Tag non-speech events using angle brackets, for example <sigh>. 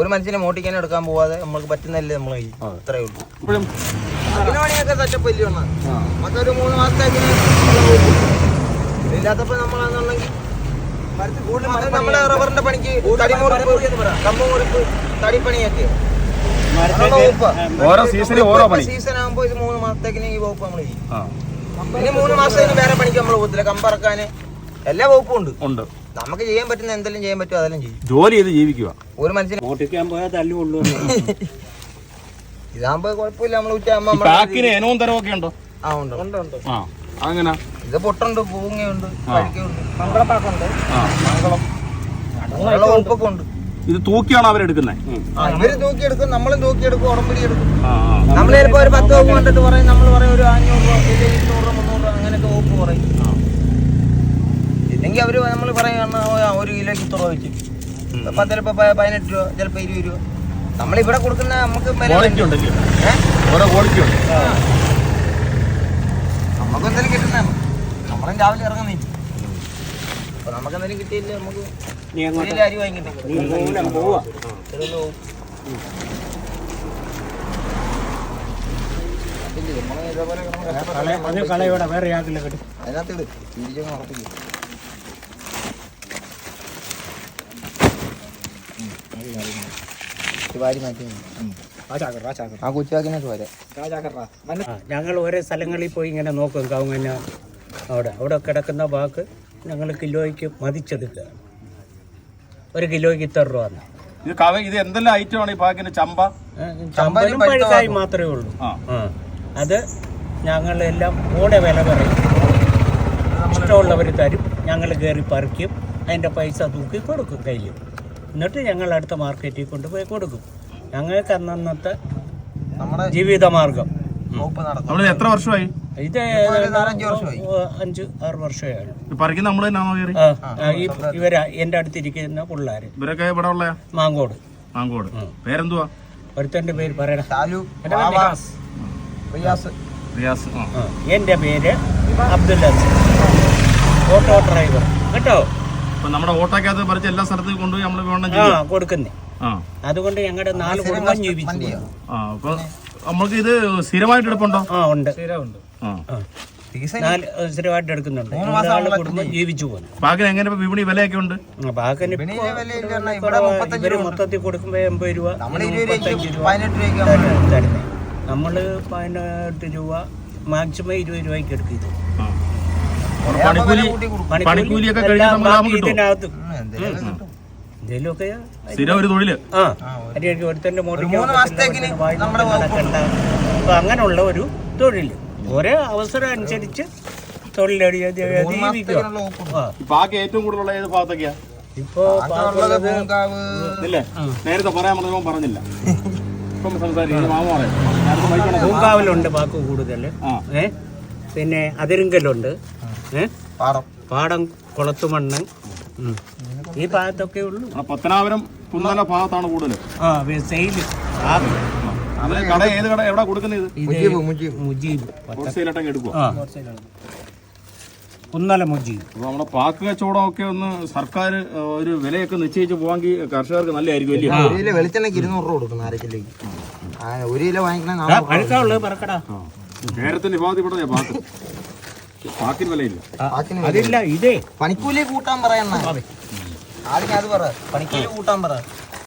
ഒരു മനുഷ്യനെ മോട്ടിക്കാൻ എടുക്കാൻ പോവാതെ നമ്മൾക്ക് പറ്റുന്നല്ലേ നമ്മൾ ഇത്രയേ ഉള്ളൂ. ഇപ്പോഴും പണിയൊക്കെ സെറ്റപ്പ് വലിയ നമുക്കൊരു മൂന്ന് മാസത്തേക്ക് ഇല്ലാത്തപ്പോ നമ്മളാണെന്നുണ്ടെങ്കിൽ നമ്മൾ റബ്ബറിന്റെ പണിക്ക് കമ്പ് മുറിപ്പ് തടിപ്പണിയൊക്കെ ഓരോ സീസണിൽ ഓരോ പണി. സീസൺ ആകുമ്പോ ഇത് മൂന്ന് മാസത്തേക്ക് ഈ വകുപ്പ് നമ്മൾ ചെയ്യും. ആ. ഇനി മൂന്ന് മാസത്തേക്ക് വേറെ പണിക്ക് നമ്മൾ പോകത്തില്ല. കമ്പറക്കാന് എല്ലാ വകുപ്പും ഉണ്ട്. ഉണ്ട്. നമുക്ക് ചെയ്യാൻ പറ്റുന്ന എന്തെല്ലാം ചെയ്യാൻ പറ്റുമോ അതെല്ലാം ചെയ്യും. ജോലി ചെയ്ത് ജീവിക്കുക. ഒരു മനുഷ്യൻ മോട്ടിക്കാൻ പോയാൽ തല്ലുകൊള്ളു <laughs> ഇതാകുമ്പോ കുഴപ്പമില്ല. നമ്മൾ ഉച്ച ഈ പാക്കിന് ഇനവും തരവും ഒക്കെ ഉണ്ടോ? ആ ഉണ്ട് ഉണ്ട്. ഉണ്ട് ആ അങ്ങനെ. ഇത് പൊട്ടുണ്ട് പൂങ്ങയുണ്ട് മംഗളപ്പാക്കുണ്ട്. മംഗളം. ഉണ്ട്. ഇത് തൂക്കിയാണ് അവരെടുക്കുന്നത് ആ, ഇവർ തൂക്കിയെടുക്കും നമ്മളും തൂക്കിയെടുക്കും ഉടമ്പടി എടുക്കും. നമ്മൾ ചിലപ്പോ ഒരു പത്ത് വകുപ്പ് കണ്ടിട്ട് പറയും നമ്മൾ പറയും ഒരു അഞ്ഞൂറ് രൂപ ഇരുന്നൂറ് രൂപ മുന്നൂറ് രൂപ അങ്ങനെയൊക്കെ വകുപ്പ് പറയും ഇല്ലെങ്കിൽ അവർ നമ്മൾ പറയുന്ന ഒരു കിലോയ്ക്ക് ഇത്ര രൂപ വെച്ച്. അപ്പം ചിലപ്പോൾ പതിനെട്ട് രൂപ ചിലപ്പോൾ ഇരുപത് രൂപ. നമ്മളിവിടെ കൊടുക്കുന്ന നമുക്ക് നമുക്ക് എന്തെങ്കിലും കിട്ടുന്നതാണ്. നമ്മളും രാവിലെ ഇറങ്ങുന്നേ. അപ്പൊ നമുക്ക് എന്തെങ്കിലും കിട്ടിയില്ല? നമുക്ക് നീ അങ്ങോട്ട് ഇതിലെ അരി വാങ്ങിക്കട്ടെ. നമ്മൾ ഇതേപോലെ അതിനകത്ത് ഇട്. തിരിച്ചങ്ങ് ഉറപ്പിക്കും. ഞങ്ങൾ ഓരോ സ്ഥലങ്ങളിൽ പോയി ഇങ്ങനെ നോക്കും. കവുങ്ങന അവിടെ അവിടെ കിടക്കുന്ന വാക്ക് ഞങ്ങൾ കിലോയ്ക്ക് മതിച്ചെടുക്കുക. ഒരു കിലോയ്ക്ക് ഇത്ര രൂപ എന്ന്. ഇത് കവ ഇത് എന്തെല്ലാം ഐറ്റം ആണ് ഈ പാക്കിന് ചമ്പ? ചമ്പലും പഴുക്കായി മാത്രമേ ഉള്ളൂ. ആ. ആ അത് ഞങ്ങളെല്ലാം കൂടെ വില പറയും. ഇഷ്ടമുള്ളവർ തരും. ഞങ്ങൾ കയറി പറിക്കും. അതിന്റെ പൈസ തൂക്കി കൊടുക്കും കയ്യിൽ എന്നിട്ട് ഞങ്ങൾ അടുത്ത മാർക്കറ്റിൽ കൊണ്ടുപോയി കൊടുക്കും. ഞങ്ങൾക്ക് അന്നന്നത്തെ നമ്മുടെ ജീവിതമാർഗം. വകുപ്പ് നടക്കും നമ്മൾ എത്ര വർഷമായി? ഇത് അഞ്ച് ആറ് വർഷമായി നമ്മൾ ഇവരാ എന്റെ അടുത്തിരിക്കുന്ന പിള്ളേര്. ഇവരൊക്കെ ഇവിടെ ഉള്ള? മാങ്കോട്. മാങ്കോട്. പേരെന്തുവാ? ഒരുത്തന്റെ പേര് പറയണം എന്റെ പേര് ബാബ, റിയാസ്. ആ, പേര് അബ്ദുൽ ഓട്ടോ ഡ്രൈവർ. കേട്ടോ? അപ്പൊ നമ്മുടെ ഓട്ടോക്കകത്ത് പറിച്ച് എല്ലാ സ്ഥലത്തും കൊണ്ടുപോയി നമ്മൾ വേണം ആ ചെയ്യാം കൊടുക്കുന്നേ. ആ. അതുകൊണ്ട് ഞങ്ങളുടെ നാല് കുടുംബം ജീവിച്ചു ആ അപ്പൊ നമ്മൾക്ക് ഇത് സ്ഥിരമായിട്ട് എടുപ്പുണ്ടോ? ആ ഉണ്ട്. ആ. ആ. നാല് സ്ഥിരമായിട്ട് എടുക്കുന്നുണ്ട്. മൂന്ന് ഞങ്ങളുടെ മാസം നാല് കുടുംബം ജീവിച്ചു പോകുന്നു ബാക്കി എങ്ങനെ ഇപ്പൊ വിപണി വിലയൊക്കെ ഉണ്ട്? മുപ്പത്തഞ്ച് ഇവർ രൂപ മൊത്തത്തിൽ കൊടുക്കുമ്പോ എൺപത് രൂപ മുപ്പത്തഞ്ച് രൂപ. തരുന്നത് നമ്മൾ പതിനെട്ട് രൂപ മാക്സിമം ഇരുപത് രൂപയ്ക്ക് എടുക്കും ഇത്. ആ. പണിക്കൂലി പണിക്കൂലിയൊക്കെ നമുക്ക് ലാഭം കിട്ടും. എന്തെങ്കിലുമൊക്കെ സ്ഥിരം ഒരു തൊഴിൽ. ആ ഒരുത്തന്റെ അപ്പൊ അങ്ങനെയുള്ള ഒരു തൊഴിൽ ഓരോ അവസരം അനുസരിച്ച് തൊഴിലടി ഏറ്റവും കൂടുതലുള്ള ഏത് ഭാഗത്തൊക്കെയാ? ഇപ്പോ നേരത്തെ പറയാൻ പറഞ്ഞില്ല. പൂങ്കാവിലുണ്ട് കൂടുതൽ പിന്നെ അതിരിങ്കലുണ്ട്. പാടം. പാടം കുളത്തുമണ്ണ് മണ്ണ് ഈ ഭാഗത്തൊക്കെ ഉള്ളൂ. പത്തനാപുരം കുന്നല ഭാഗത്താണ് കൂടുതൽ ആ സെയിൽ. കട ഏത് കട? എവിടെ കൊടുക്കുന്നത് ഇത്? മുജീബ് മുജീബ്. മുജീബ്. ഹോൾസെയിലായിട്ടങ്ങ് എടുക്കുക ആ. കുന്നല മുജീബ്. നമ്മുടെ പാക്ക് കച്ചവടം ഒക്കെ ഒന്ന് സർക്കാർ ഒരു വിലയൊക്കെ നിശ്ചയിച്ച് പോവാങ്കിൽ കർഷകർക്ക് നല്ലതായിരിക്കും വെളിച്ചെണ്ണയ്ക്ക് ഇരുന്നൂറ് രൂപ കൊടുക്കുന്നു അര കിലോയ്ക്ക് ആ, ഒരു കിലോ വാങ്ങിക്കണേ കേരളത്തിന്റെ പാക്ക് പാക്കിന് വിലയില്ല ബാക്കിന് അതില്ല ഇതേ. പണിക്കൂലി കൂട്ടാൻ പറയണ ആദ്യം അത് പറ. പണിക്കൂലി കൂട്ടാൻ പറ.